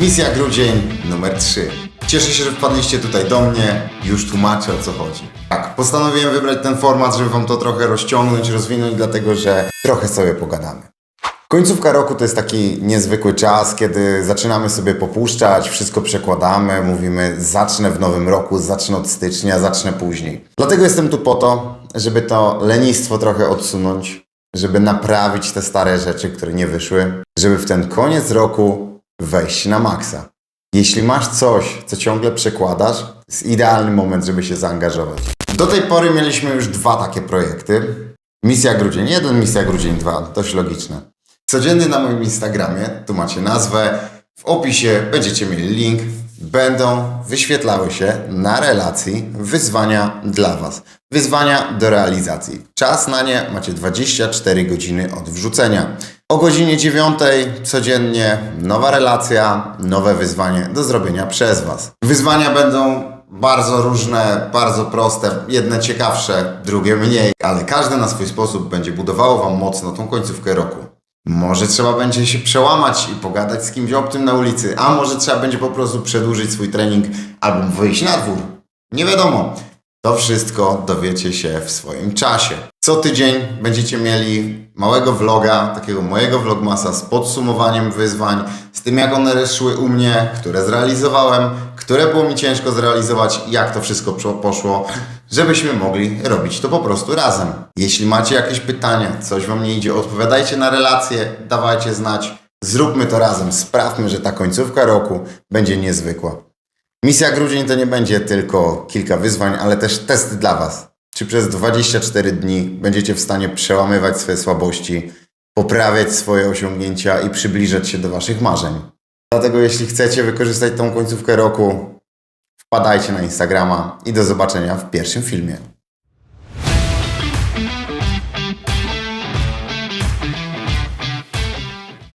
Misja grudzień numer 3. Cieszę się, że wpadliście tutaj do mnie. Już tłumaczę o co chodzi. Tak, postanowiłem wybrać ten format, żeby wam to trochę rozciągnąć, rozwinąć, dlatego że trochę sobie pogadamy. Końcówka roku to jest taki niezwykły czas, kiedy zaczynamy sobie popuszczać, wszystko przekładamy, mówimy zacznę w nowym roku, zacznę od stycznia, zacznę później. Dlatego jestem tu po to, żeby to lenistwo trochę odsunąć, żeby naprawić te stare rzeczy, które nie wyszły, żeby w ten koniec roku wejść na maksa. Jeśli masz coś, co ciągle przekładasz, jest idealny moment, żeby się zaangażować. Do tej pory mieliśmy już dwa takie projekty. Misja Grudzień 1, Misja Grudzień 2, dość logiczne. Codziennie na moim Instagramie, tu macie nazwę, w opisie będziecie mieli link, będą wyświetlały się na relacji wyzwania dla Was. Wyzwania do realizacji. Czas na nie macie 24 godziny od wrzucenia. O godzinie 9 codziennie nowa relacja, nowe wyzwanie do zrobienia przez Was. Wyzwania będą bardzo różne, bardzo proste, jedne ciekawsze, drugie mniej, ale każde na swój sposób będzie budowało Wam mocno tą końcówkę roku. Może trzeba będzie się przełamać i pogadać z kimś obcym na ulicy, a może trzeba będzie po prostu przedłużyć swój trening albo wyjść na dwór. Nie wiadomo. To wszystko dowiecie się w swoim czasie. Co tydzień będziecie mieli małego vloga, takiego mojego vlogmasa z podsumowaniem wyzwań, z tym jak one szły u mnie, które zrealizowałem, które było mi ciężko zrealizować jak to wszystko poszło, żebyśmy mogli robić to po prostu razem. Jeśli macie jakieś pytania, coś wam nie idzie, odpowiadajcie na relacje, dawajcie znać. Zróbmy to razem, sprawmy, że ta końcówka roku będzie niezwykła. Misja grudzień to nie będzie tylko kilka wyzwań, ale też test dla Was. Czy przez 24 dni będziecie w stanie przełamywać swoje słabości, poprawiać swoje osiągnięcia i przybliżać się do Waszych marzeń? Dlatego jeśli chcecie wykorzystać tą końcówkę roku, wpadajcie na Instagrama i do zobaczenia w pierwszym filmie.